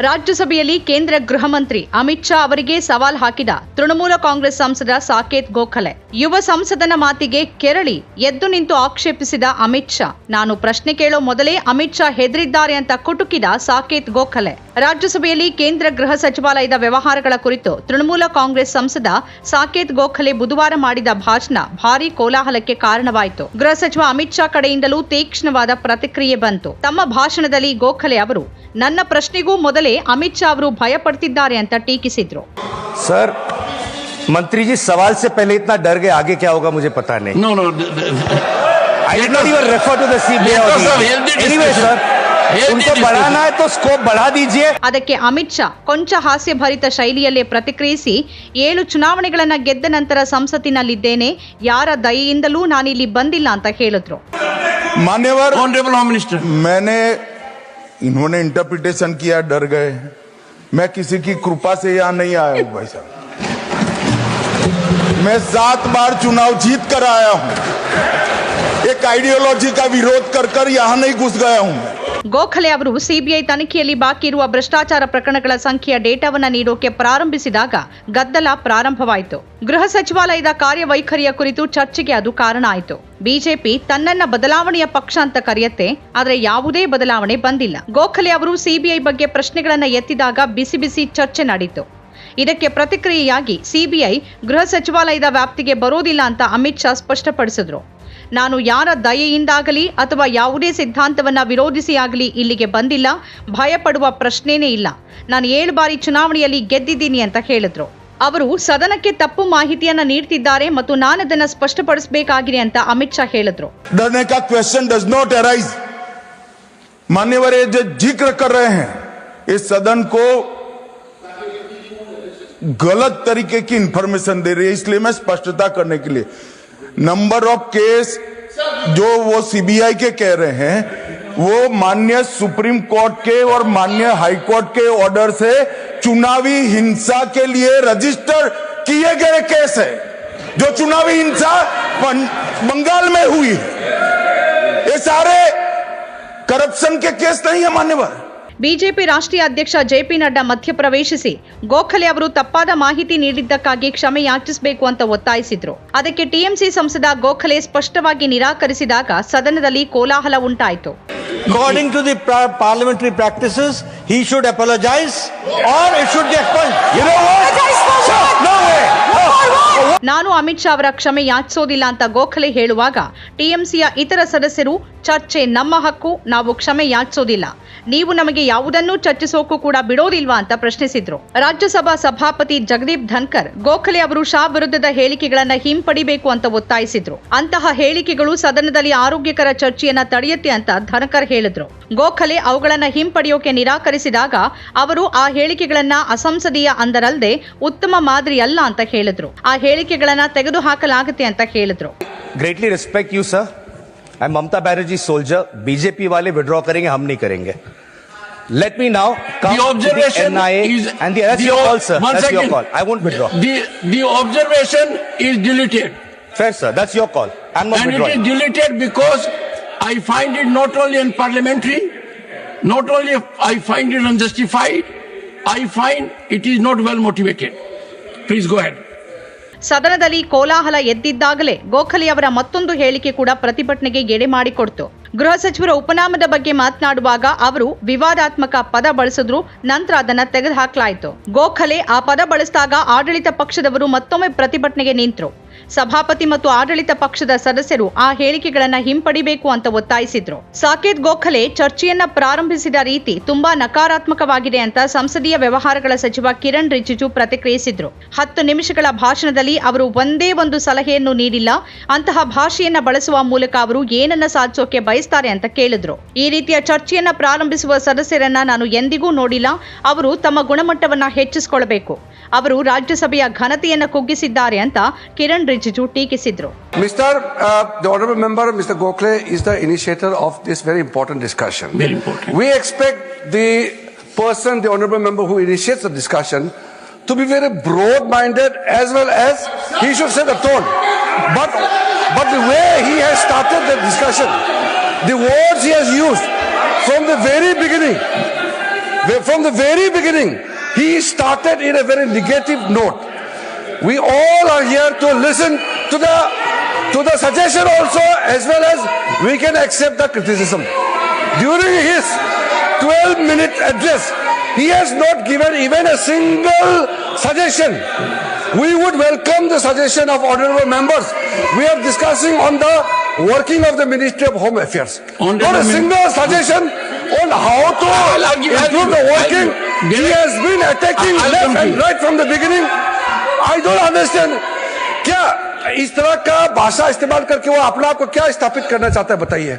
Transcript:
ರಾಜ್ಯಸಭೆಯಲ್ಲಿ ಕೇಂದ್ರ ಗೃಹ ಮಂತ್ರಿ ಅಮಿತ್ ಶಾ ಅವರಿಗೆ ಸವಾಲ್ ಹಾಕಿದ ತೃಣಮೂಲ ಕಾಂಗ್ರೆಸ್ ಸಂಸದ ಸಾಕೇತ್ ಗೋಖಲೆ. ಯುವ ಸಂಸದನ ಮಾತಿಗೆ ಕೆರಳಿ ಎದ್ದು ನಿಂತು ಆಕ್ಷೇಪಿಸಿದ ಅಮಿತ್ ಶಾ. ನಾನು ಪ್ರಶ್ನೆ ಕೇಳೋ ಮೊದಲೇ ಅಮಿತ್ ಶಾ ಹೆದರಿದ್ದಾರೆ ಅಂತ ಕುಟುಕಿದ ಸಾಕೇತ್ ಗೋಖಲೆ. ರಾಜ್ಯಸಭೆಯಲ್ಲಿ ಕೇಂದ್ರ ಗೃಹ ಸಚಿವಾಲಯದ ವ್ಯವಹಾರಗಳ ಕುರಿತು ತೃಣಮೂಲ ಕಾಂಗ್ರೆಸ್ ಸಂಸದ ಸಾಕೇತ್ ಗೋಖಲೆ ಬುಧವಾರ ಮಾಡಿದ ಭಾಷಣ ಭಾರೀ ಕೋಲಾಹಲಕ್ಕೆ ಕಾರಣವಾಯಿತು. ಗೃಹ ಸಚಿವ ಅಮಿತ್ ಶಾ ಕಡೆಯಿಂದಲೂ ತೀಕ್ಷ್ಣವಾದ ಪ್ರತಿಕ್ರಿಯೆ ಬಂತು. ತಮ್ಮ ಭಾಷಣದಲ್ಲಿ ಗೋಖಲೆ ಅವರು, ನನ್ನ ಪ್ರಶ್ನೆಗೂ ಮೊದಲೇ ಅಮಿತ್ ಶಾ ಅವರು ಭಯಪಡ್ತಿದ್ದಾರೆ ಅಂತ ಟೀಕಿಸಿದ್ರು. सर मंत्री जी सवाल से पहले इतना डर गए आगे क्या होगा मुझे पता नहीं No, no. th- th- I did not even refer to the CBI Let us have healthy anyway discussion. Sir Healthy उनको discussion. बढ़ाना है तो स्कोप बढ़ा दीजिए ಅದಕ್ಕೆ ಅಮಿತ್ ಶಾ ಕೊಂಚ ಹಾಸ್ಯಭರಿತ ಶೈಲಿಯಲ್ಲೇ ಪ್ರತಿಕ್ರಿಯಿಸಿ ಏಳು ಚುನಾವಣೆಗಳನ್ನ ಗೆದ್ದ ನಂತರ ಸಂಸತ್ತಿನಲ್ಲಿದ್ದೇನೆ ಯಾರ ದಯೆಯಿಂದಲೂ ನಾನಿಲ್ಲಿ ಬಂದಿಲ್ಲ ಅಂತ ಹೇಳಿದ್ರು मान्यवर Honorable Home Minister. मैंने इन्होंने इंटरप्रिटेशन किया डर गए मैं किसी की कृपा से यहाँ नहीं आया हूँ भाई साहब मैं सात बार चुनाव जीत कर आया हूँ एक आइडियोलॉजी का विरोध कर कर यहाँ नहीं घुस गया हूँ मैं ಗೋಖಲೆ ಅವರು ಸಿಬಿಐ ತನಿಖೆಯಲ್ಲಿ ಬಾಕಿ ಇರುವ ಭ್ರಷ್ಟಾಚಾರ ಪ್ರಕರಣಗಳ ಸಂಖ್ಯೆಯ ಡೇಟಾವನ್ನ ನೀಡೋಕೆ ಪ್ರಾರಂಭಿಸಿದಾಗ ಗದ್ದಲ ಪ್ರಾರಂಭವಾಯಿತು ಗೃಹ ಸಚಿವಾಲಯದ ಕಾರ್ಯವೈಖರಿಯ ಕುರಿತು ಚರ್ಚೆಗೆ ಅದು ಕಾರಣ ಆಯಿತು ಬಿಜೆಪಿ ತನ್ನನ್ನ ಬದಲಾವಣೆಯ ಪಕ್ಷ ಅಂತ ಕರೆಯತ್ತೆ ಆದರೆ ಯಾವುದೇ ಬದಲಾವಣೆ ಬಂದಿಲ್ಲ ಗೋಖಲೆ ಅವರು ಸಿಬಿಐ ಬಗ್ಗೆ ಪ್ರಶ್ನೆಗಳನ್ನ ಎತ್ತಿದಾಗ ಬಿಸಿ ಬಿಸಿ ಚರ್ಚೆ ನಡೀತು ಇದಕ್ಕೆ ಪ್ರತಿಕ್ರಿಯೆಯಾಗಿ ಸಿಬಿಐ ಗೃಹ ಸಚಿವಾಲಯದ ವ್ಯಾಪ್ತಿಗೆ ಬರೋದಿಲ್ಲ ಅಂತ ಅಮಿತ್ ಶಾ ಸ್ಪಷ್ಟಪಡಿಸಿದ್ರು ನಾನು ಯಾರ ದಯೆಯಿಂದಾಗಲಿ ಅಥವಾ ಯಾವುದೇ ಸಿದ್ಧಾಂತವನ್ನ ವಿರೋಧಿಸಿ ಆಗಲಿ ಇಲ್ಲಿಗೆ ಬಂದಿಲ್ಲ ಭಯ ಪಡುವ ಪ್ರಶ್ನೆನೇ ಇಲ್ಲ ನಾನು ಏಳು ಬಾರಿ ಚುನಾವಣೆಯಲ್ಲಿ ಗೆದ್ದಿದ್ದೀನಿ ಅಂತ ಹೇಳಿದ್ರು ಅವರು ಸದನಕ್ಕೆ ತಪ್ಪು ಮಾಹಿತಿಯನ್ನ ನೀಡ್ತಿದ್ದಾರೆ ಮತ್ತು ನಾನದನ್ನ ಸ್ಪಷ್ಟಪಡಿಸಬೇಕಾಗಿದೆ ಅಂತ ಅಮಿತ್ ಶಾ ಹೇಳಿದ್ರು डरने का क्वेश्चन डज नॉट अराइज मान्यवर ये जो जिक्र कर रहे हैं इस सदन को गलत तरीके की इंफॉर्मेशन दे रही है, इसलिए मैं स्पष्टता करने के लिए। नंबर ऑफ़ केस जो वो सीबीआई के कह रहे हैं, वो मान्य सुप्रीम कोर्ट के और मान्य हाई कोर्ट के ऑर्डर से चुनावी हिंसा के लिए रजिस्टर किए गए केस है, जो चुनावी हिंसा बंगाल में हुई है। ये सारे करप्शन के केस नहीं है मान्यवर। ಬಿಜೆಪಿ ರಾಷ್ಟ್ರೀಯ ಅಧ್ಯಕ್ಷ ಜೆಪಿ ನಡ್ಡಾ ಮಧ್ಯಪ್ರವೇಶಿಸಿ ಗೋಖಲೆ ಅವರು ತಪ್ಪಾದ ಮಾಹಿತಿ ನೀಡಿದ್ದಕ್ಕಾಗಿ ಕ್ಷಮೆ ಯಾಚಿಸಬೇಕು ಅಂತ ಒತ್ತಾಯಿಸಿದ್ರು ಅದಕ್ಕೆ ಟಿಎಂಸಿ ಸಂಸದ ಗೋಖಲೆ ಸ್ಪಷ್ಟವಾಗಿ ನಿರಾಕರಿಸಿದಾಗ ಸದನದಲ್ಲಿ ಕೋಲಾಹಲ ಉಂಟಾಯಿತು According to the parliamentary practices, he should apologize or it should be expelled. You know what? ನಾನು ಅಮಿತ್ ಶಾ ಅವರ ಕ್ಷಮೆ ಯಾಚಿಸೋದಿಲ್ಲ ಅಂತ ಗೋಖಲೆ ಹೇಳುವಾಗ ಟಿಎಂಸಿಯ ಇತರ ಸದಸ್ಯರು, ಚರ್ಚೆ ನಮ್ಮ ಹಕ್ಕು, ನಾವು ಕ್ಷಮೆ ಯಾಚಿಸೋದಿಲ್ಲ. ನೀವು ನಮಗೆ ಯಾವುದನ್ನೂ ಚರ್ಚಿಸೋಕು ಕೂಡ ಬಿಡೋದಿಲ್ವಾ ಅಂತ ಪ್ರಶ್ನಿಸಿದ್ರು. ರಾಜ್ಯಸಭಾ ಸಭಾಪತಿ ಜಗದೀಪ್ ಧನ್ಕರ್ ಗೋಖಲೆ ಅವರು ಶಾ ವಿರುದ್ಧದ ಹೇಳಿಕೆಗಳನ್ನ ಹಿಂಪಡಿಬೇಕು ಅಂತ ಒತ್ತಾಯಿಸಿದ್ರು. ಅಂತಹ ಹೇಳಿಕೆಗಳು ಸದನದಲ್ಲಿ ಆರೋಗ್ಯಕರ ಚರ್ಚೆಯನ್ನ ತಡೆಯುತ್ತೆ ಅಂತ ಧನ್ಕರ್ ಹೇಳಿದ್ರು. ಗೋಖಲೆ ಅವುಗಳನ್ನ ಹಿಂಪಡೆಯೋಕೆ ನಿರಾಕರಿಸಿದಾಗ ಅವರು ಆ ಹೇಳಿಕೆಗಳನ್ನ ಅಸಂಸದೀಯ ಅಂದರಲ್ಲದೆ ಉತ್ತಮ ಮಾದರಿ ಅಲ್ಲ ಅಂತ ಹೇಳಿದ್ರು. ಆ ಹೇಳಿಕೆಗಳನ್ನ ತೆಗೆದುಹಾಕಲಾಗುತ್ತೆ ಅಂತ ಹೇಳಿದ್ರು greatly respect you sir I Mamata Banerjee soldier BJP वाले विड्रॉ करेंगे हम नहीं करेंगे let me now The observation is. And that's the your o- call sir One that's your second. call i won't withdraw The, the observation is deleted. fair sir that's your call i'm not And it is withdrawing deleted because I find it not only unparliamentary, not only I find it unjustified, I find it is not well motivated. Please go ahead. ಸದನದಲ್ಲಿ ಕೋಲಾಹಲ ಎದ್ದಿದ್ದಾಗಲೇ ಗೋಖಲೆ ಅವರ ಮತ್ತೊಂದು ಹೇಳಿಕೆ ಕೂಡ ಪ್ರತಿಭಟನೆಗೆ ಎಡೆ ಮಾಡಿಕೊಡ್ತು. ಗೃಹ ಸಚಿವರ ಉಪನಾಮದ ಬಗ್ಗೆ ಮಾತನಾಡುವಾಗ ಅವರು ವಿವಾದಾತ್ಮಕ ಪದ ಬಳಸಿದ್ರು, ನಂತರ ಅದನ್ನ ತೆಗೆದುಹಾಕಲಾಯಿತು. ಗೋಖಲೆ ಆ ಪದ ಬಳಸಿದಾಗ ಆಡಳಿತ ಪಕ್ಷದವರು ಮತ್ತೊಮ್ಮೆ ಪ್ರತಿಭಟನೆಗೆ ನಿಂತರು. ಸಭಾಪತಿ ಮತ್ತು ಆಡಳಿತ ಪಕ್ಷದ ಸದಸ್ಯರು ಆ ಹೇಳಿಕೆಗಳನ್ನ ಹಿಂಪಡಿಬೇಕು ಅಂತ ಒತ್ತಾಯಿಸಿದ್ರು. ಸಾಕೇತ್ ಗೋಖಲೆ ಚರ್ಚೆಯನ್ನ ಪ್ರಾರಂಭಿಸಿದ ರೀತಿ ತುಂಬಾ ನಕಾರಾತ್ಮಕವಾಗಿದೆ ಅಂತ ಸಂಸದೀಯ ವ್ಯವಹಾರಗಳ ಸಚಿವ ಕಿರಣ್ ರಿಜಿಜು ಪ್ರತಿಕ್ರಿಯಿಸಿದ್ರು. ಹತ್ತು ನಿಮಿಷಗಳ ಭಾಷಣದಲ್ಲಿ ಅವರು ಒಂದೇ ಒಂದು ಸಲಹೆಯನ್ನು ನೀಡಿಲ್ಲ, ಅಂತಹ ಭಾಷೆಯನ್ನ ಬಳಸುವ ಮೂಲಕ ಅವರು ಏನನ್ನ ಸಾಧಿಸೋಕೆ ಬಯಸ್ತಾರೆ ಅಂತ ಕೇಳಿದ್ರು. ಈ ರೀತಿಯ ಚರ್ಚೆಯನ್ನ ಪ್ರಾರಂಭಿಸುವ ಸದಸ್ಯರನ್ನ ನಾನು ಎಂದಿಗೂ ನೋಡಿಲ್ಲ, ಅವರು ತಮ್ಮ ಗುಣಮಟ್ಟವನ್ನ ಹೆಚ್ಚಿಸಿಕೊಳ್ಳಬೇಕು ಅವರು ರಾಜ್ಯಸಭೆಯ ಘನತೆಯನ್ನ ಕುಗ್ಗಿಸಿದ್ದಾರೆ ಅಂತ Kiran Rijiju ಟೀಕಿಸಿದ್ರು Mr. Uh, the Honourable Member, Mr. Gokhale, is the initiator of this very important discussion. Very important. We expect the person, the Honourable Member who initiates the discussion, to be very broad-minded as well as he should set the tone. But, but the way he has started the discussion, the words he has used from the very beginning, From the very beginning, he started in a very negative note. We all are here to listen to the to the suggestion also, as well as we can accept the criticism. During his 12-minute address, he has not given even a single suggestion. We would welcome the suggestion of honorable members. We are discussing on the working of the Ministry of Home Affairs. Not a single suggestion on how to I'll- I'll give- I'll improve the working. He has been attacking left and right from the beginning. I don't understand क्या इस तरह का भाषा इस्तेमाल करके वो अपने आप को क्या स्थापित करना चाहता है, बताइए।